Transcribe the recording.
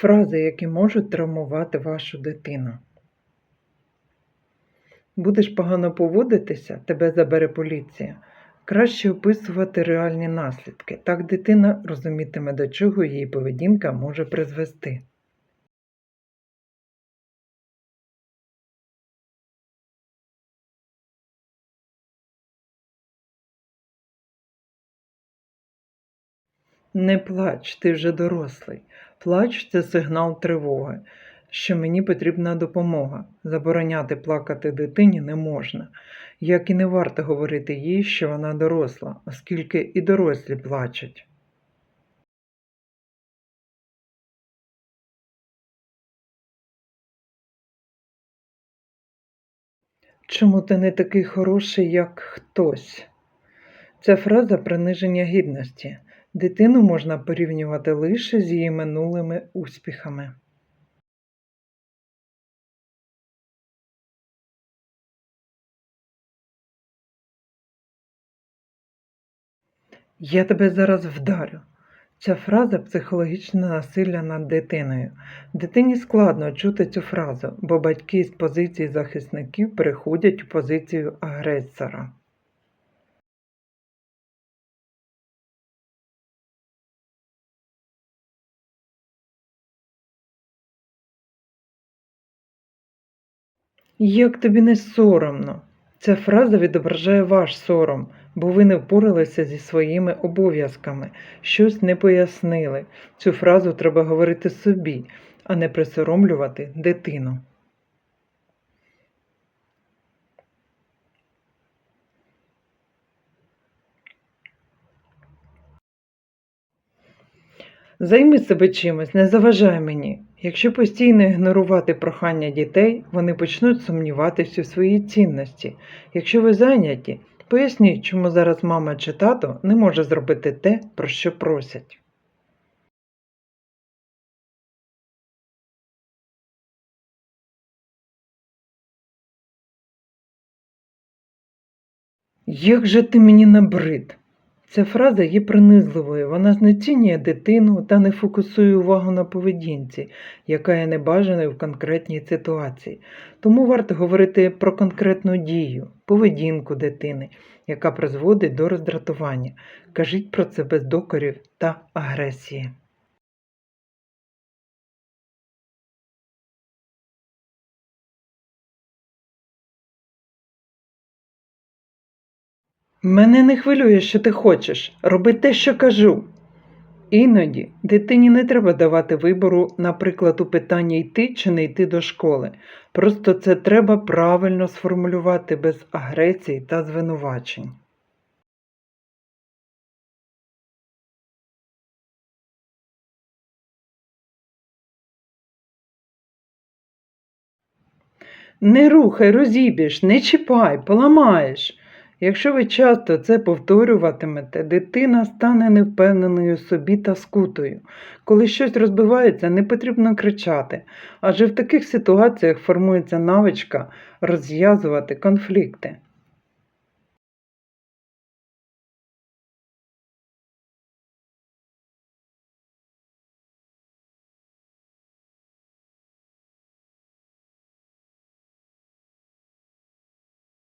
Фрази, які можуть травмувати вашу дитину. Будеш погано поводитися, тебе забере поліція. Краще описувати реальні наслідки. Так дитина розумітиме, до чого її поведінка може призвести. Не плач, ти вже дорослий. Плач це сигнал тривоги, що мені потрібна допомога. Забороняти плакати дитині не можна, як і не варто говорити їй, що вона доросла, оскільки і дорослі плачуть. Чому ти не такий хороший, як хтось? Ця фраза приниження гідності. Дитину можна порівнювати лише з її минулими успіхами. Я тебе зараз вдарю. Ця фраза психологічне насилля над дитиною. Дитині складно чути цю фразу, бо батьки з позиції захисників переходять у позицію агресора. Як тобі не соромно? Ця фраза відображає ваш сором, бо ви не впоралися зі своїми обов'язками, щось не пояснили. Цю фразу треба говорити собі, а не присоромлювати дитину. Займи себе чимось, не заважай мені. Якщо постійно ігнорувати прохання дітей, вони почнуть сумніватися у своїй цінності. Якщо ви зайняті, поясніть, чому зараз мама чи тато не може зробити те, про що просять. Як же ти мені набрид? Ця фраза є принизливою, вона знецінює дитину та не фокусує увагу на поведінці, яка є небажаною в конкретній ситуації. Тому варто говорити про конкретну дію, поведінку дитини, яка призводить до роздратування. Кажіть про це без докорів та агресії. Мене не хвилює, що ти хочеш. Роби те, що кажу. Іноді дитині не треба давати вибору, наприклад, у питанні йти чи не йти до школи. Просто це треба правильно сформулювати без агресії та звинувачень. Не рухай, розіб'єш, не чіпай, поламаєш. Якщо ви часто це повторюватимете, дитина стане невпевненою собі та скутою. Коли щось розбивається, не потрібно кричати, адже в таких ситуаціях формується навичка розв'язувати конфлікти.